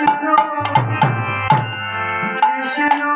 Krishna, Krishna.